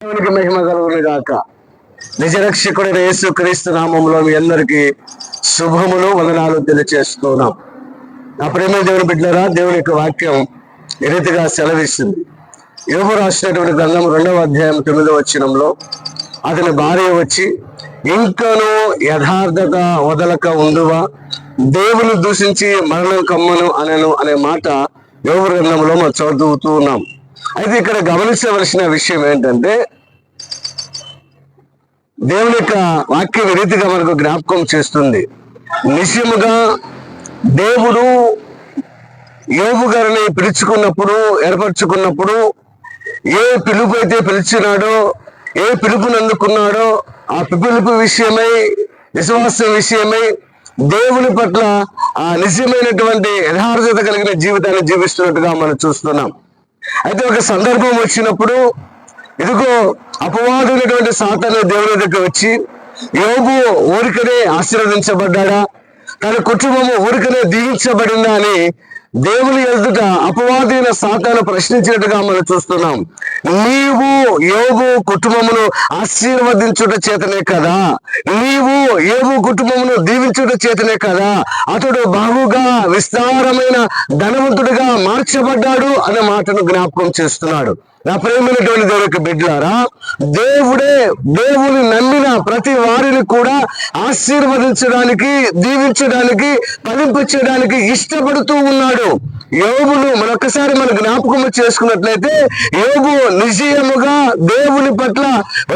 దేవునికి మహిమ కలుగును గాక. నిజరక్షకుడైన యేసు క్రీస్తు నామంలో మీ అందరికీ శుభములు వదనాలు తెలియచేస్తున్నాం. నా ప్రేమ దేవుని బిడ్డరా దేవుని యొక్క వాక్యం ఈ రీతిగా సెలవిస్తుంది. యోగు రాసినటువంటి గ్రంథం రెండవ అధ్యాయం తొమ్మిదవ వచనంలో అతని భార్య వచ్చి ఇంకనూ యథార్థత వదలక ఉండువా? దేవుని దూషించి మరణం కమ్మను అనను అనే మాట యోగు గ్రంథంలో మనం చదువుతూ ఉన్నాం. అయితే ఇక్కడ గమనించవలసిన విషయం ఏంటంటే దేవుని యొక్క వాక్య రీతిగా మనకు జ్ఞాపకం చేస్తుంది? నిశ్చయముగా దేవుడు యోగు గారిని పిలుచుకున్నప్పుడు ఏర్పరచుకున్నప్పుడు ఏ పిలుపు అయితే పిలిచినాడో ఏ పిలుపుని అందుకున్నాడో ఆ పిలుపు విషయమై విశ్వాసం విషయమై దేవుని పట్ల ఆ నిజమైనటువంటి యథార్థత కలిగిన జీవితాన్ని జీవిస్తున్నట్టుగా మనం చూస్తున్నాం. అయితే ఒక సందర్భం వచ్చినప్పుడు ఇదిగో అపవాదమైనటువంటి సాతాను దేవుని దగ్గర వచ్చి యోగు ఊరికనే ఆశీర్వదించబడ్డాడా? తన కుటుంబము ఊరికనే దీవించబడిందా? అని దేవుని ఎదుట అపవాదైన సాతాను ప్రశ్నించినట్టుగా మనం చూస్తున్నాం. నీవు యోగు కుటుంబమును ఆశీర్వదించుట చేతనే కదా? నీవు యోగు కుటుంబమును దీవించుట చేతనే కదా? అతడు బాగుగా విస్తారమైన ధనవంతుడిగా మార్చబడ్డాడు అనే మాటను జ్ఞాపకం చేస్తున్నాడు. నా ప్రేమైనటువంటి దేవుడికి యొక్క బిడ్డలారా దేవుడే దేవుని నమ్మిన ప్రతి వారిని కూడా ఆశీర్వదించడానికి దీవించడానికి ఫలింపచేయడానికి ఇష్టపడుతూ ఉన్నాడు. యోబును మరొకసారి మన జ్ఞాపకం చేసుకున్నట్లయితే యోగు నిజయముగా దేవుని పట్ల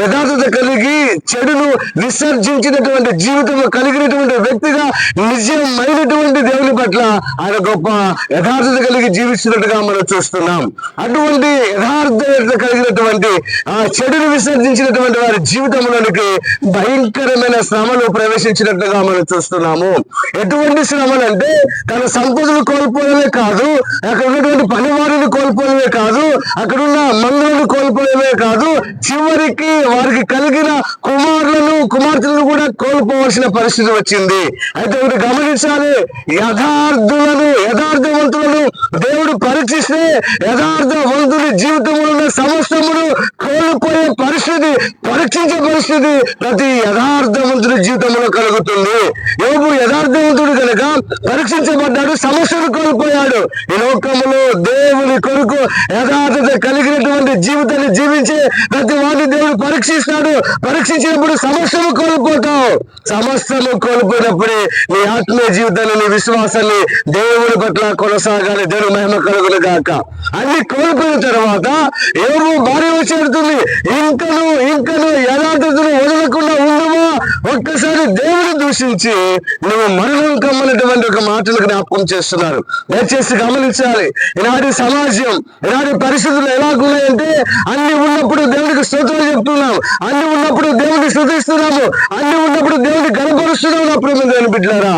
యథార్థత కలిగి చెడును విసర్జించినటువంటి జీవితం కలిగినటువంటి వ్యక్తిగా నిజమైనటువంటి దేవుని పట్ల ఆయన గొప్ప యథార్థత కలిగి జీవిస్తున్నట్టుగా మనం చూస్తున్నాం. అటువంటి యథార్థత కలిగినటువంటి ఆ చెడును విసర్జించినటువంటి వారి జీవితంలోనికి భయంకరమైన శ్రమలు ప్రవేశించినట్టుగా మనం చూస్తున్నాము. ఎటువంటి శ్రమలు అంటే తన సంపదలు కోల్పోవడమే కాదు. అక్కడ ఉన్నటువంటి పనివారిని కోల్పోవడమే కాదు అక్కడ ఉన్న మందులను కోల్పోవడమే కాదు చివరికి వారికి కలిగిన కుమారులను కుమార్తెలను కూడా కోల్పోవలసిన పరిస్థితి వచ్చింది. అయితే ఒకటి గమనించాలి యథార్థులను యథార్థవంతులను దేవుడు పరీక్షిస్తే యథార్థవంతుడి జీవితంలో ఉన్న సమస్తమును కోల్పోయే పరిస్థితి పరీక్షించే పరిస్థితి ప్రతి యథార్థవంతుడి జీవితంలో కలుగుతుంది. యోగు యథార్థవంతుడు కనుక పరీక్షించబడ్డాడు సమస్యను కోల్పోయాడు. ఈ లోకములో దేవుని కొరకు యథార్థత కలిగినటువంటి జీవితాన్ని జీవించే ప్రతి వాడిని దేవుడు పరీక్షిస్తాడు. పరీక్షించినప్పుడు సమస్యను కోల్పోతావు. సమస్యను కోల్పోయినప్పుడే నీ ఆత్మీయ జీవితాన్ని నీ విశ్వాసాన్ని దేవుని పట్ల కొనసాగాలి. దేవుని మహిమ కలుగులు గాక. అన్ని కోల్పోయిన తర్వాత ఏమో భార్య చేరుతుంది ఇంకను ఇంకను యథార్థతను వదలకుండా ఉండమా? ఒక్కసారి దేవుని దూషించి నువ్వు మరణం కమ్మనటువంటి ఒక మాటలు జ్ఞాపకం చేస్తున్నారు. దయచేసి గమనించాలి. ఈనాటి సమాజం ఈనాటి పరిస్థితులు ఎలాగున్నాయంటే అన్ని ఉన్నప్పుడు దేవునికి స్తోత్రం చెప్తున్నాం. అన్ని ఉన్నప్పుడు దేవుని స్థుతిస్తున్నాము. అన్ని ఉన్నప్పుడు దేవుని గణపరుస్తున్నాము నా ప్రేమ దేవుని బిడ్డారా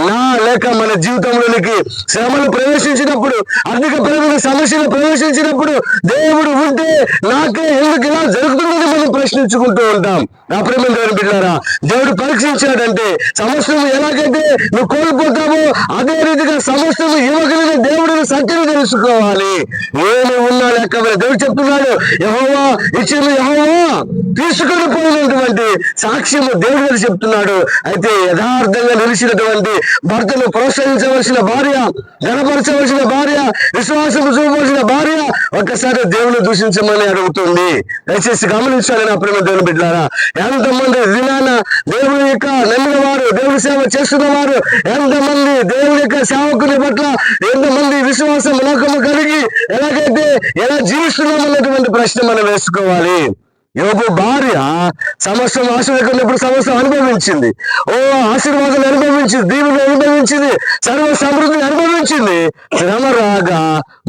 నా లేక మన జీవితంలోనికి శ్రమలు ప్రవేశించినప్పుడు అధిక పరమైన సమస్యలు ప్రవేశించినప్పుడు దేవుడు ఉంటే నాకే ఎందుకు ఇలా జరుగుతుందని మనం ప్రశ్నించుకుంటూ ఉంటాం. నా ప్రేమ దేవుని బిడ్డారా దేవుడు పరీక్షించాడంటే సమస్యలు ఎలాగైతే నువ్వు కోల్పోతావో అదే రీతిగా సమస్యలు ఇవ్వగలిగిన దేవుడిని సత్యం తెలుసుకోవాలి. నేను ఉన్నా లేక దేవుడు చెప్తున్నాడు ఎవరో ఇచ్చిన యహోవా. తీసుకొని పోయినటువంటి సాక్ష్యము దేవుడు గారు చెప్తున్నాడు. అయితే యథార్థంగా నిలిచినటువంటి భర్తను ప్రోత్సహించవలసిన భార్య గణపరచవలసిన భార్య విశ్వాసం చూపవలసిన భార్య ఒక్కసారి దేవుని దూషించమని అడుగుతుంది. దయచేసి గమనించాలి నా ప్రేమ దేవుని బిడ్డారా. ఎంతమంది దినాన దేవుని యొక్క నమ్మిన వారు దేవుని సేవ చేస్తున్న వారు ఎంతమంది దేవుని యొక్క సేవకుని పట్ల ఎంతమంది విశ్వాసం లోకము కలిగి ఎలాగైతే ఎలా జీవిస్తున్నాం అన్నటువంటి ప్రశ్న మనం వేసుకోవాలి. Amen. యోగు భార్య సమస్తం ఆశీర్వదించినప్పుడు సమస్తం అనుభవించింది. ఓ ఆశీర్వాదాలు అనుభవించింది దీవులు అనుభవించింది సర్వ సమృద్ధిని అనుభవించింది. శ్రమ రాగా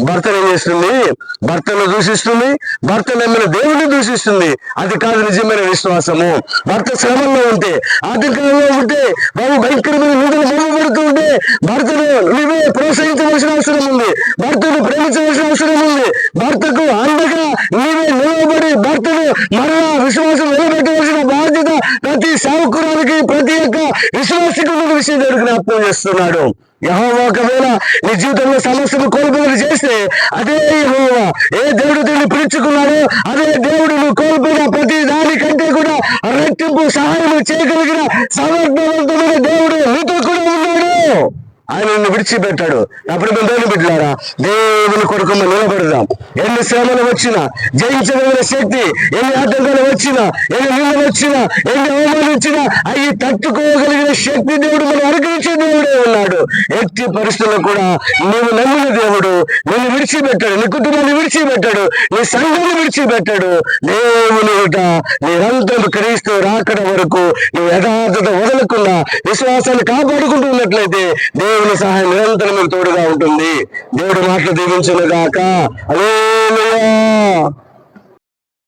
భర్తను చేస్తుంది భర్తను దూషిస్తుంది భర్త నమ్మిన దేవుడిని దూషిస్తుంది. అది కాదు నిజమైన విశ్వాసము. భర్త శ్రమంలో ఉంటే ఆర్థికంలో ఉంటే బాబు భయంకరమైన నిధులు బొమ్మబడుతూ ఉంటే భర్తను నువ్వే ప్రోత్సహించవలసిన అవసరం ఉంది. భర్తను ప్రేమించవలసిన అవసరం ఉంది. భర్తకు అండగా నీవే నిలవబడి భర్తను మరలా విశ్వాసం నిలబెట్టవలసిన బాధ్యత ప్రతి సేవకురానికి ప్రతి ఒక్క విశ్వాసికుడు విషయం దగ్గర జ్ఞాపకం చేస్తున్నాడు. యహోవా ఒకవేళ నీ జీవితంలో సమస్యను కోల్పోయిన చేస్తే అదే యహోవా. ఏ దేవుడు దీన్ని పిలుచుకున్నాడో అదే దేవుడు నువ్వు కోల్పోయిన ప్రతి దానికంటే కూడా రెట్టింపు సహాయం చేయగలిగిన సమర్థవంతమైన దేవుడు నీతో కూడా ఉన్నాడు. ఆయన నిన్ను విడిచిపెట్టాడు. అప్పుడు మేము దేవుని బిడ్డలారా దేవుని కొరకు మేము నిలబడదాం. ఎన్ని శ్రమలు వచ్చినా జయించగలిగిన శక్తి ఎన్ని ఆటంకాలు వచ్చినా ఎన్ని నిందలు వచ్చినా ఎన్ని అవమానం వచ్చినా అవి తట్టుకోగలిగిన శక్తి దేవుడు మనం అనుగ్రహించే దేవుడే ఉన్నాడు. ఎట్టి పరిస్థితుల్లో కూడా నీవు నమ్మిన దేవుడు నిన్ను విడిచిపెట్టాడు నీ కుటుంబాన్ని విడిచిపెట్టాడు నీ సంఘాన్ని విడిచిపెట్టాడు. దేవుని ఎదుట నిరంతరం క్రీస్తు రాకడ వరకు నువ్వు యథార్థత వదలకుండా విశ్వాసాన్ని కాపాడుకుంటూ ఉన్నట్లయితే దేవుని సహాయం నిరంతరం మీకు తోడుగా ఉంటుంది. దేవుడి మాటలు దీవించిన గాక అలే